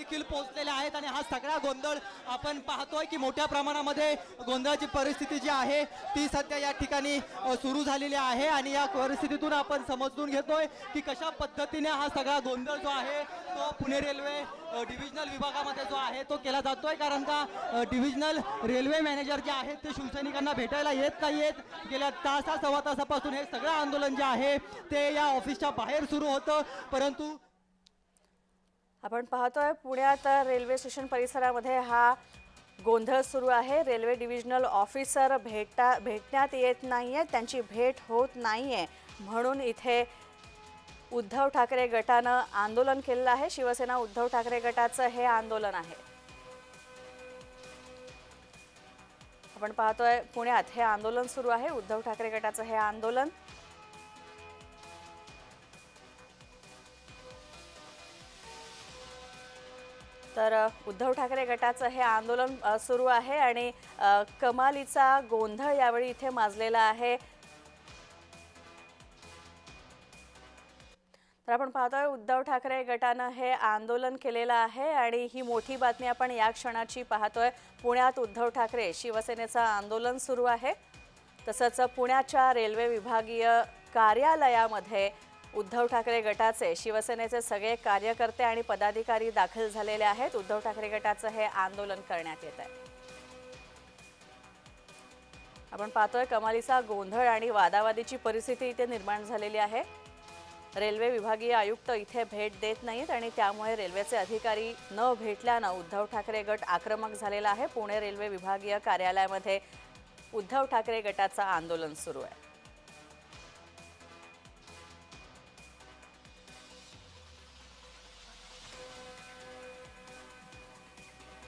देखील पोहोचलेले आहेत आणि हा सगळा गोंधळ आपण पाहतोय की मोठ्या प्रमाणामध्ये गोंधळाची परिस्थिती जी आहे ती सध्या या ठिकाणी सुरू झालेली आहे आणि या परिस्थितीतून आपण समजून घेतोय की कशा पद्धतीने हा सगळा गोंधळ जो आहे तो पुणे रेल्वे डिव्हिजनल विभागामध्ये जो आहे तो केला जातोय. कारण का डिव्हिजनल रेल्वे मॅनेजर जे आहेत ते शिवसैनिकांना भेटायला येत नाही आहेत गेल्या तासा सव्वा तासापासून हे सगळं आंदोलन जे आहे ते या ऑफिसच्या बाहेर सुरू होतं. परंतु आपण पाहतोय पुण्यात रेल्वे स्टेशन परिसरामध्ये हा गोंधळ सुरू आहे. रेल्वे डिव्हिजनल ऑफिसर भेटा भेटण्यात येत नाही आहे त्यांची भेट होत नाही आहे म्हणून इथे उद्धव ठाकरे गटानं आंदोलन केलेलं आहे. शिवसेना उद्धव ठाकरे गटाचं हे आंदोलन आहे. आपण पाहतोय पुण्यात हे आंदोलन सुरू आहे. उद्धव ठाकरे गटाचं हे आंदोलन. तर उद्धव ठाकरे गटाचं हे आंदोलन सुरू आहे आणि कमालीचा गोंधळ यावेळी इथे माजलेला आहे. तर आपण पाहतोय उद्धव ठाकरे गटानं हे आंदोलन केलेलं आहे आणि ही मोठी बातमी आपण या क्षणाची पाहतोय. पुण्यात उद्धव ठाकरे शिवसेनेचं आंदोलन सुरू आहे. तसंच पुण्याच्या रेल्वे विभागीय कार्यालयामध्ये उद्धव ठाकरे गटाचे शिवसेनेचे सगळे कार्यकर्ते आणि पदाधिकारी दाखल झालेले आहेत. उद्धव ठाकरे गटाचं हे आंदोलन करण्यात येत आहे आपण पाहतोय कमालीचा गोंधळ आणि वादावादीची परिस्थिती इथे निर्माण झालेली आहे. रेल्वे विभागीय आयुक्त इथे भेट देत नाहीत आणि त्यामुळे रेल्वेचे अधिकारी न भेटल्यानं उद्धव ठाकरे गट आक्रमक झालेला आहे. पुणे रेल्वे विभागीय कार्यालयामध्ये उद्धव ठाकरे गटाचं आंदोलन सुरू आहे.